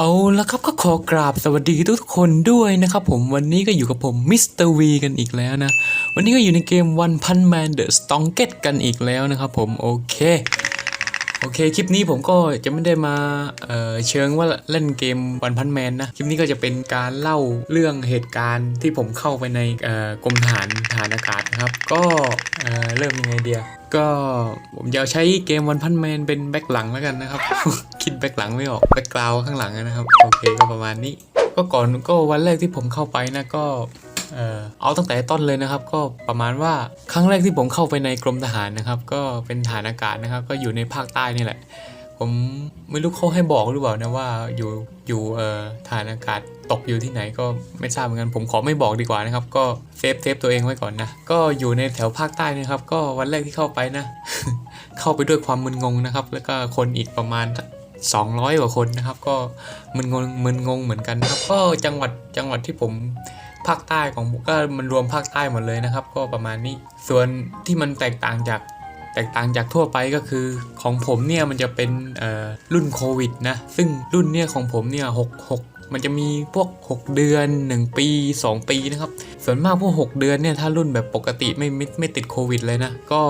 เอาละครับก็ขอกราบสวัสดีทุกคนด้วยนะครับผมวันนี้ก็อยู่กับผมมิสเตอร์วีกันอีกแล้วนะ วันนี้ก็อยู่ในเกมวันพันแมนเดอะสตองเกตกันอีกแล้วนะครับผมโอเค โอเค คลิปนี้ผมก็จะไม่ได้มาเเชิงว่าเล่นเกมวันพันแมนนะ คลิปนี้ก็จะเป็นการเล่าเรื่องเหตุการณ์ที่ผมเข้าไปในกรมทหารทหารอากาศนะครับ ก็เเริ่มยังไงเดียก็ผมจะใช้เกมวันพันแมนเป็นแบ็คหลังแล้วกันนะครับ คิดแบ็คหลังไม่ออกแบ็คกราวข้างหลังนะครับ โอเคก็ประมาณนี้ ก็ก่อนก็วันแรกที่ผมเข้าไปนะก็ เออเอาตั้งแต่ต้นเลยนะครับ ก็ประมาณว่าครั้งแรกที่ผมเข้าไปในกรมทหารนะครับ ก็เป็นฐานอากาศนะครับ ก็อยู่ในภาคใต้นี่แหละ ผมไม่รู้เขาให้บอกหรือเปล่านะว่าอยู่อยู่เอ่อฐานอากาศตกอยู่ที่ไหนก็ไม่ทราบเหมือนกัน ผมขอไม่บอกดีกว่านะครับ ก็เซฟเซฟตัวเองไว้ก่อนนะก็อยู่ในแถวภาคใต้นะครับ ก็วันแรกที่เข้าไปนะ เข้าไปด้วยความมึนงงนะครับ แล้วก็คนอีกประมาณสัก200กว่าคนนะครับ ก็มึนงงมึนงงเหมือนกันนะครับ ก็จังหวัดจังหวัดที่ผม ภาคใต้ของก็มันรวมภาคใต้หมดเลยนะครับ ก็ประมาณนี้ ส่วนที่มันแตกต่างจากแตกต่างจากทั่วไปก็คือของผมเนี่ยมันจะเป็นเอ่อรุ่นโควิดนะ ซึ่งรุ่นเนี่ยของผมเนี่ยหกหกมันจะมีพวก 6 เดือน 1 ปี 2 ปีนะครับ ส่วนมากพวก 6 เดือนเนี่ยถ้ารุ่นแบบปกติไม่ไม่ไม่ติดโควิดเลยนะ ก็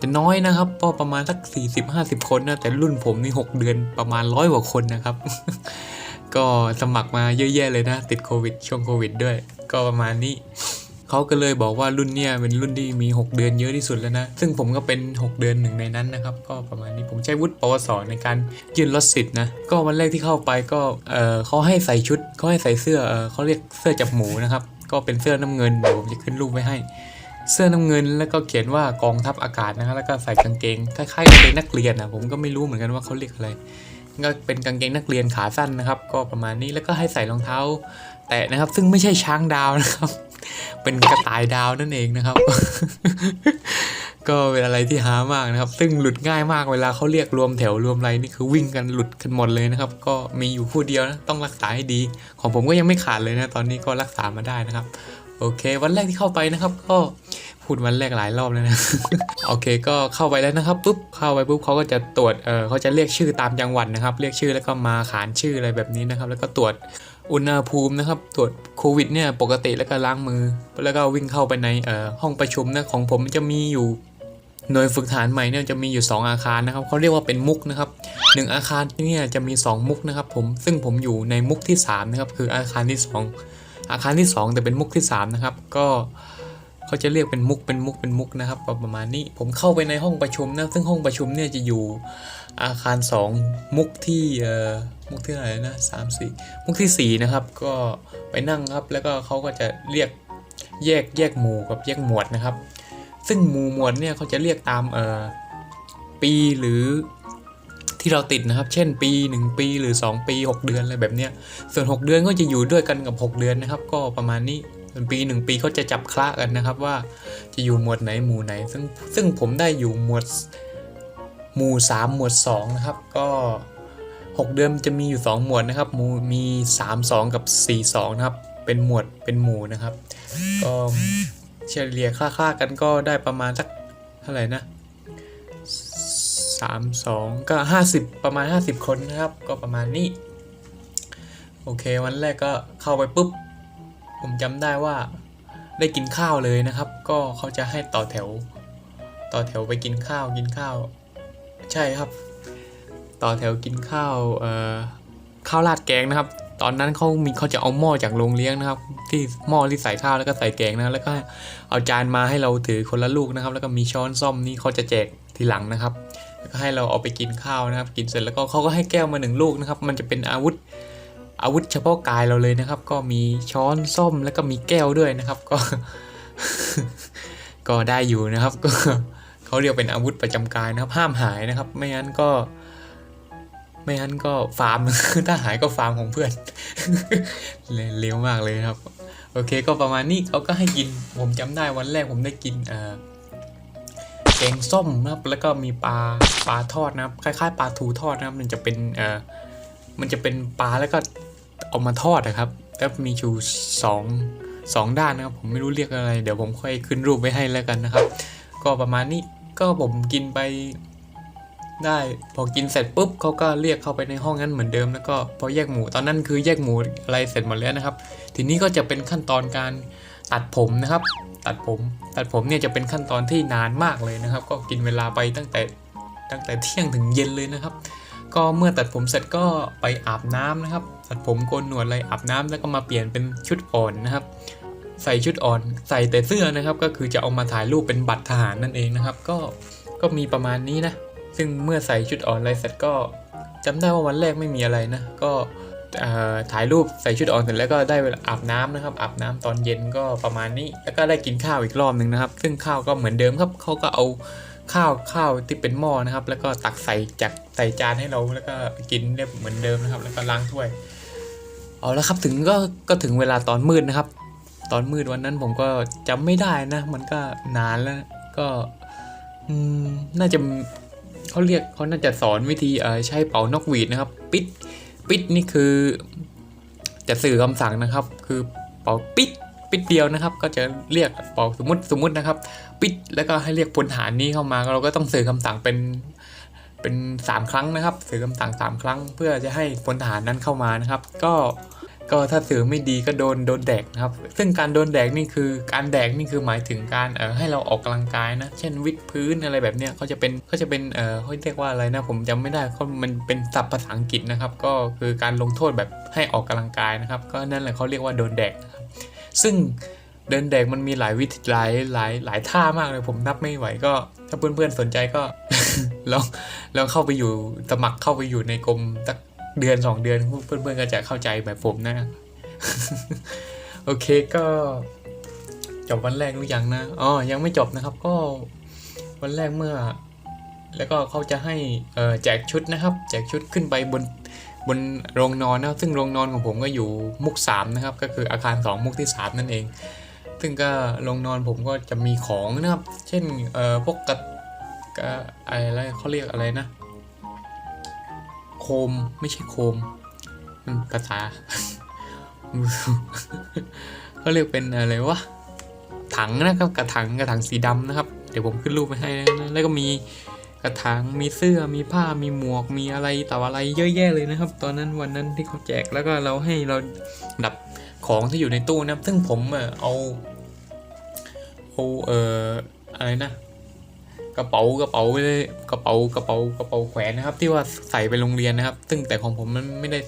จะน้อยนะครับก็ประมาณสัก 40-50 คนนะ แต่รุ่นผมนี่ 6 เดือนประมาณร้อยกว่าคนนะครับ ก็สมัครมาเยอะแยะเลยนะ ติดโควิด ช่วงโควิดด้วย ก็ประมาณนี้เขาก็เลยบอกว่ารุ่นเนี้ยเป็นรุ่นที่มี 6 เดือนเยอะที่สุดแล้วนะ ซึ่งผมก็เป็น 6 เดือนหนึ่งในนั้นนะครับ ก็ประมาณนี้ผมใช้วุฒิปวสในการยื่นลดสิทธิ์นะ ก็วันแรกที่เข้าไปก็เออเขาให้ใส่ชุดเขาให้ใส่เสื้อเออเขาเรียกเสื้อจับหมูนะครับ ก็เป็นเสื้อน้ำเงินเดี๋ยวผมจะขึ้นรูปไว้ให้ เสื้อน้ำเงินแล้วก็เขียนว่ากองทัพอากาศนะครับแล้วก็ใส่กางเกงคล้ายๆกางเกงนักเรียนนะผมก็ไม่รู้เหมือนกันว่าเขาเรียกอะไร ก็เป็นกางเกงนักเรียนขาสั้นนะครับ ก็ประมาณนี้แล้วก็ให้ใส่รองเท้า แตะนะครับ ซึ่งไม่ใช่ช้างดาวนะครับ เป็นกระต่ายดาวนั่นเองนะครับ ก็เป็นอะไรที่หามากนะครับ ซึ่งหลุดง่ายมากเวลาเขาเรียกรวมแถวรวมไรนี่คือวิ่งกันหลุดกันหมดเลยนะครับ ก็มีอยู่คู่เดียวนะต้องรักษาให้ดี ของผมก็ยังไม่ขาดเลยนะ ตอนนี้ก็รักษามาได้นะครับ โอเค วันแรกที่เข้าไปนะครับ ก็พูดวันแรกหลายรอบแล้วนะโอเค ก็เข้าไปแล้วนะครับปุ๊บเข้าไปปุ๊บเขาก็จะตรวจเออเขาจะเรียกชื่อตามจังหวัดนะครับ เรียกชื่อแล้วก็มาขานชื่ออะไรแบบนี้นะครับ แล้วก็ตรวจอุณหภูมินะครับ ตรวจโควิดเนี่ยปกติแล้วก็ล้างมือ แล้วก็วิ่งเข้าไปในเอ่อห้องประชุมนะของผมจะมีอยู่หน่วยฝึกทหารใหม่เนี่ยจะมีอยู่ 2 อาคารนะครับเขาเรียกว่าเป็นมุกนะครับหนึ่งอาคารเนี่ยจะมี 2 มุกนะครับ ผมซึ่งผมอยู่ในมุกที่3นะครับคืออาคารที่ 2 อาคารที่ 2 แต่เป็นมุกที่3นะครับก็เขาจะเรียกเป็นมุกเป็นมุกเป็นมุกนะครับประมาณนี้ผมเข้าไปในห้องประชุมนะซึ่งห้องประชุมเนี่ยจะอยู่อาคาร 2 มุกที่เอ่อมุกที่อะไรนะสามสี่มุกทีสี่ 4 นะครับ ก็ไปนั่งครับ แล้วก็เขาก็จะเรียกแยกแยกหมู่กับแยกหมวดนะครับ ซึ่งหมู่หมวดเนี่ยเขาจะเรียกตามเอ่อปีหรือ ที่เราติดนะครับ เช่นปี 1 ปีหรือ 2 ปี 6 เดือนอะไรแบบเนี้ยส่วน 6 เดือนก็จะอยู่ด้วยกันกับ 6 เดือนนะครับ ก็ประมาณนี้ส่วนปี 1 ปีเขาจะจับคละกันนะครับ ว่าจะอยู่หมวดไหนหมู่ไหน ซึ่งซึ่งผมได้อยู่หมวดหมู่ 3 หมวด 2 นะครับ ก็ 6 เดือนจะมีอยู่ 2 หมวดนะครับหมู่มี 3 2 กับ 4 2 นะครับ เป็นหมวดเป็นหมู่นะครับ ก็เฉลี่ยค่าๆกันก็ได้ประมาณสักเท่าไหร่นะ สามสองก็ห้าสิบประมาณห้าสิบคนนะครับ ก็ประมาณนี้ โอเค วันแรกก็เข้าไปปุ๊บ ผมจำได้ว่าได้กินข้าวเลยนะครับ ก็เขาจะให้ต่อแถว ต่อแถวไปกินข้าวกินข้าว ใช่ครับ ต่อแถวกินข้าวเอ่อข้าวราดแกงนะครับ ตอนนั้นเขามีเขาจะเอาหม้อจากโรงเลี้ยงนะครับ ที่หม้อที่ใส่ข้าวแล้วก็ใส่แกงนะแล้วก็เอาจานมาให้เราถือคนละลูกนะครับ แล้วก็มีช้อนซ่อมนี่เขาจะแจกทีหลังนะครับ แล้วก็ให้เราเอาไปกินข้าวนะครับ กินเสร็จแล้วก็เขาก็ให้แก้วมาหนึ่งลูกนะครับ มันจะเป็นอาวุธอาวุธเฉพาะกายเราเลยนะครับ ก็มีช้อนส้อมแล้วก็มีแก้วด้วยนะครับ ก็ ก็ได้อยู่นะครับ ก็เขาเรียกเป็นอาวุธประจำกายนะครับ ห้ามหายนะครับ ไม่งั้นก็ ไม่งั้นก็ฟาร์มถ้าหายก็ฟาร์มของเพื่อนเลี้ยวมากเลยครับ โอเค ก็ประมาณนี้เขาก็ให้กิน ผมจำได้วันแรกผมได้กินอ่อ แกงส้มนะครับแล้วก็มีปลาปลาทอดนะครับคล้ายๆปลาทูทอดนะครับ มันจะเป็นเอ่อมันจะเป็นปลาแล้วก็เอามาทอดนะครับแล้วมีอยู่สองสองด้านนะครับ ผมไม่รู้เรียกอะไร เดี๋ยวผมค่อยขึ้นรูปไว้ให้แล้วกันนะครับ ก็ประมาณนี้ก็ผมกินไปได้พอกินเสร็จปุ๊บเขาก็เรียกเข้าไปในห้องนั้นเหมือนเดิมแล้วก็พอแยกหมูตอนนั้นคือแยกหมูอะไรเสร็จหมดแล้วนะครับ ทีนี้ก็จะเป็นขั้นตอนการตัดผมนะครับ ตัดผม ตัดผมเนี่ยจะเป็นขั้นตอนที่นานมากเลยนะครับ ก็กินเวลาไปตั้งแต่ตั้งแต่เที่ยงถึงเย็นเลยนะครับ ก็เมื่อตัดผมเสร็จก็ไปอาบน้ำนะครับ ตัดผมโกนหนวดอะไรอาบน้ำแล้วก็มาเปลี่ยนเป็นชุดอ่อนนะครับ ใส่ชุดอ่อนใส่แต่เสื้อนะครับ ก็คือจะเอามาถ่ายรูปเป็นบัตรทหารนั่นเองนะครับ ก็ก็มีประมาณนี้นะ ซึ่งเมื่อใส่ชุดอ่อนอะไรเสร็จก็จำได้ว่าวันแรกไม่มีอะไรนะ ก็ ถ่ายรูปใส่ชุดอ่อนเสร็จแล้วก็ได้เวลาอาบน้ำนะครับอาบน้ำตอนเย็นก็ประมาณนี้ แล้วก็ได้กินข้าวอีกรอบหนึ่งนะครับ ซึ่งข้าวก็เหมือนเดิมครับเขาก็เอาข้าวข้าวที่เป็นหม้อนะครับ แล้วก็ตักใส่จากใส่จานให้เราแล้วก็กินได้เหมือนเดิมนะครับ แล้วก็ล้างถ้วยเอาแล้วครับถึงก็ก็ถึงเวลาตอนมืดนะครับ ตอนมืดวันนั้นผมก็จำไม่ได้นะ มันก็นานแล้วก็น่าจะเขาเรียกเขาน่าจะสอนวิธีใช้เป่านกหวีดนะครับ ปิด ปิดนี่คือจะสื่อคำสั่งนะครับ คือเป่าปิดปิดเดียวนะครับ ก็จะเรียกเป่าสมมติสมมตินะครับ ปิดแล้วก็ให้เรียกพลฐานนี้เข้ามาเราก็ต้องสื่อคำสั่งเป็นเป็นสามครั้งนะครับ สื่อคำสั่งสามครั้ง เพื่อจะให้พลฐานนั้นเข้ามานะครับ ก็ ก็ถ้าสื่อไม่ดีก็โดนโดนแดกนะครับ ซึ่งการโดนแดกนี่คือการแดกนี่คือหมายถึงการเอ่อให้เราออกกำลังกายนะ เช่นวิดพื้นอะไรแบบเนี้ยเขาจะเป็นเขาจะเป็นเอ่อเขาเรียกว่าอะไรนะผมจำไม่ได้เขามันเป็นศัพท์ภาษาอังกฤษนะครับ ก็คือการลงโทษแบบให้ออกกำลังกายนะครับ ก็นั่นแหละเขาเรียกว่าโดนแดกนะครับซึ่งเดินแดกมันมีหลายวิธีหลายหลายหลายท่ามากเลยผมนับไม่ไหวก็ ถ้าเพื่อนๆสนใจก็ลองลองเข้าไปอยู่สมัครเข้าไปอยู่ในกรมสัก เดือนสองเดือนเพื่อนๆก็จะเข้าใจแบบผมนะ โอเคก็จบวันแรกหรือยังนะอ๋อยังไม่จบนะครับ ก็วันแรกเมื่อ แล้วก็เขาจะให้แจกชุดนะครับ แจกชุดขึ้นไปบนบนโรงนอนนะซึ่งโรงนอนของผมก็อยู่มุกสามนะครับ ก็คืออาคารสองมุกที่สามนั่นเอง ซึ่งก็โรงนอนผมก็จะมีของนะครับ เช่นเอ่อพวกกระกระอะไรเขาเรียกอะไรนะ โคมไม่ใช่โคม มันภาษาเขาเรียกเป็นอะไรวะถังนะครับกระถังกระถังสีดำนะครับ เดี๋ยวผมขึ้นรูปไปให้นะแล้วก็มีกระถางมีเสื้อมีผ้ามีหมวกมีอะไรต่ออะไรเยอะแยะเลยนะครับ ตอนนั้นวันนั้นที่เขาแจกแล้วก็เราให้เราดับของที่อยู่ในตู้นะครับ ซึ่งผมเออเอาเอาเอ่ออะไรนะ กระเป๋ากระเป๋าไม่ได้กระเป๋ากระเป๋ากระเป๋าแขวนนะครับ ที่ว่าใส่ไปโรงเรียนนะครับ ซึ่งแต่ของผมมันไม่ได้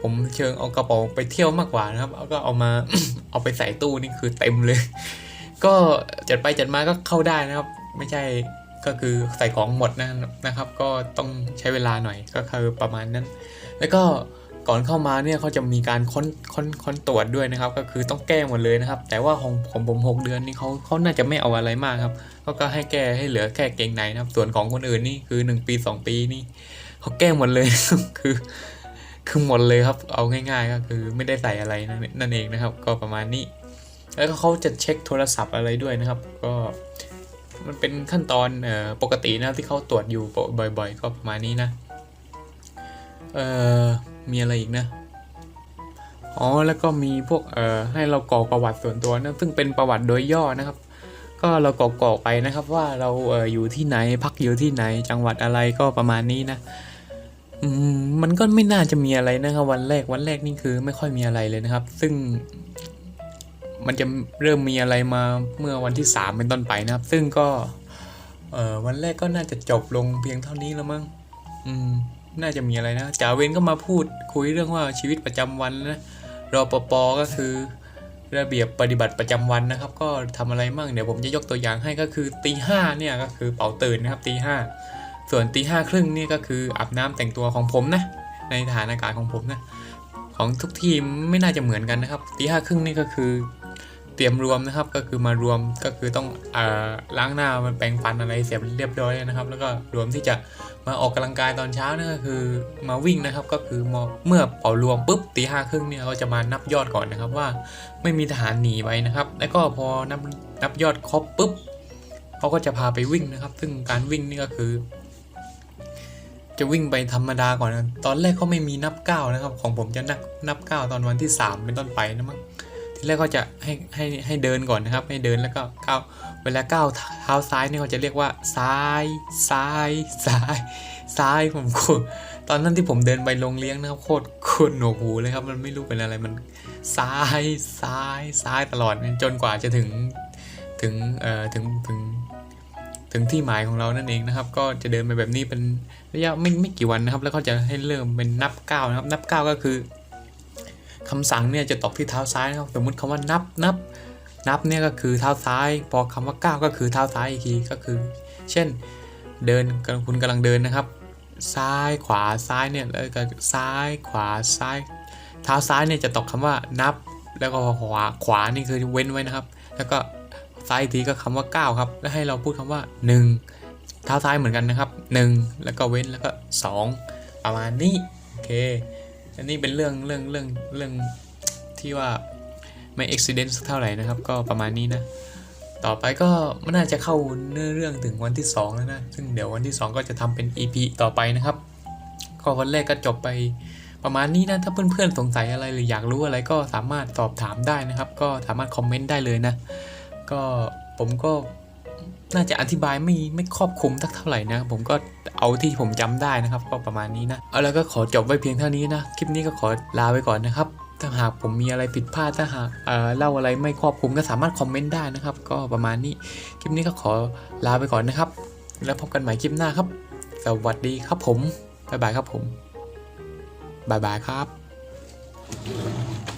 ผมเชิงเอากระเป๋าไปเที่ยวมากกว่านะครับแล้วก็เอามาเอาไปใส่ตู้นี่คือเต็มเลย ก็จัดไปจัดมาก็เข้าได้นะครับ ไม่ใช่ก็คือใส่ของหมดนะนะครับ ก็ต้องใช้เวลาหน่อยก็คือประมาณนั้น แล้วก็ก่อนเข้ามาเนี่ยเขาจะมีการค้นค้นค้นตรวจด้วยนะครับ ก็คือต้องแก้หมดเลยนะครับ แต่ว่าของของผมหกเดือนนี่เขาเขาน่าจะไม่เอาอะไรมากครับ เขาก็ให้แก้ให้เหลือแค่เกงในนะครับ ส่วนของคนอื่นนี่คือหนึ่งปีสองปีนี่เขาแก้หมดเลยคือคือหมดเลยครับ เอาง่าย ๆ ก็คือไม่ได้ใส่อะไรนั่นเองนะครับ ก็ประมาณนี้ แล้วเขาจะเช็คโทรศัพท์อะไรด้วยนะครับ ก็มันเป็นขั้นตอนออปกตินะที่เขาตรวจอยู่บ่อยๆ ก็ประมาณนี้นะ เอ่อ มีอะไรอีกนะ อ๋อ แล้วก็มีพวกเอ่อให้เรากรอกประวัติส่วนตัวนะ ซึ่งเป็นประวัติโดยย่อนะครับ ก็เรากรอกไปนะครับว่าเราเอออยู่ที่ไหนพักอยู่ที่ไหนจังหวัดอะไรก็ประมาณนี้นะมันก็ไม่น่าจะมีอะไรนะครับวันแรกวันแรกนี่คือไม่ค่อยมีอะไรเลยนะครับ ซึ่ง มันจะเริ่มมีอะไรมาเมื่อวันที่สามเป็นต้นไปนะครับ ซึ่งก็ เออวันแรกก็น่าจะจบลงเพียงเท่านี้แล้วมั้งอืม น่าจะมีอะไรนะจ่าเวรก็มาพูดคุยเรื่องว่าชีวิตประจำวันนะรอปปก็คือ ระเบียบปฏิบัติประจำวันนะครับ ก็ทำอะไรมั่งเดี๋ยวผมจะยกตัวอย่างให้ก็คือตีห้าเนี่ยก็คือเป่าตื่นนะครับตีห้าส่วนตีห้าครึ่งนี่ก็คืออาบน้ำแต่งตัวของผมนะ ในฐานอากาศของผมนะ ของทุกทีมไม่น่าจะเหมือนกันนะครับตีห้าครึ่งนี่ก็คือ ตรียมรวมนะครับ ก็คือมารวมก็คือต้องอล้างหน้ามันแปรงฟันอะไรเสร็จเรียบร้อยนะครับ แล้วก็รวมที่จะมาออกกำลังกายตอนเช้านั่นก็คือมาวิ่งนะครับ ก็คือเมื่อเป่ารวมปุ๊บตีห้าครึ่งเนี่ยเขาจะมานับยอดก่อนนะครับว่าไม่มีทหารหนีไปนะครับ แล้วก็พอนับนับยอดครบปุ๊บเขาก็จะพาไปวิ่งนะครับ ซึ่งการวิ่งนี่ก็คือ จะวิ่งไปธรรมดาก่อนนะตอนแรกเขาไม่มีนับก้าวนะครับ ของผมจะนับนับก้าวตอนวันที่ 3 เป็นต้นไปนะมั้ง ททีแรกก็จะให้ให้ให้เดินก่อนนะครับ ให้เดินแล้วก็ก้าวเวลาก้าวเท้าซ้ายนี่เขาจะเรียกว่าซ้ายซ้ายซ้ายซ้ายผมคตรตอนนั้นที่ผมเดินไปโรงเลี้ยงนะครับโคตรโคตรหนวกหูเลยครับ มันไม่รู้เป็นอะไรมันซ้ายซ้ายซ้ายตลอดจนกว่าจะถึงถึงเอ่อถึงถึงถึงที่หมายของเรานั่นเองนะครับ ก็จะเดินไปแบบนี้เป็นระยะไม่ไม่กี่วันนะครับ แล้วก็จะให้เริ่มเป็นนับก้าวนะครับ นับก้าวก็คือ คำสั่งเนี่ยจะตกที่เท้าซ้ายนะครับ สมมุติคำว่านับนับนับเนี่ยก็คือเท้าซ้าย พอคำว่าก้าวก็คือเท้าซ้ายอีกทีก็คือ เช่น เดินคุณกำลังเดินนะครับ ซ้ายขวาซ้ายเนี่ยแล้วก็ซ้ายขวาซ้าย เท้าซ้ายเนี่ยจะตกคำว่านับ แล้วก็ขวาขวานี่คือเว้นไว้นะครับ แล้วก็ซ้ายทีก็คำว่าก้าวครับ แล้วให้เราพูดคำว่าหนึ่งเท้าซ้ายเหมือนกันนะครับหนึ่งแล้วก็เว้นแล้วก็สองประมาณนี้โอเค อันนี้เป็นเรื่องเรื่องเรื่องเรื่องที่ว่าไม่ accident สักเท่าไหร่นะครับ ก็ประมาณนี้นะ ต่อไปก็มันน่าจะเข้าเนื้อเรื่องถึงวันที่2แล้วนะ ซึ่งเดี๋ยววันที่ 2 ก็จะทำเป็น EP ต่อไปนะครับ ก็วันแรกก็จบไปประมาณนี้นะ ถ้าเพื่อนๆสงสัยอะไรหรืออยากรู้อะไรก็สามารถสอบถามได้นะครับ ก็สามารถคอมเมนต์ได้เลยนะ ก็ผมก็ น่าจะอธิบายไม่ไม่ครอบคลุมสักเท่าไหร่นะ ผมก็เอาที่ผมจำได้นะครับ ก็ประมาณนี้นะ เอาแล้วก็ขอจบไว้เพียงเท่านี้นะ คลิปนี้ก็ขอลาไปก่อนนะครับ ถ้าหากผมมีอะไรผิดพลาดถ้าหากเอ่อเล่าอะไรไม่ครอบคลุมก็สามารถคอมเมนต์ได้นะครับ ก็ประมาณนี้ คลิปนี้ก็ขอลาไปก่อนนะครับ แล้วพบกันใหม่คลิปหน้าครับ สวัสดีครับผมบ๊ายบายครับผมบ๊ายบายครับ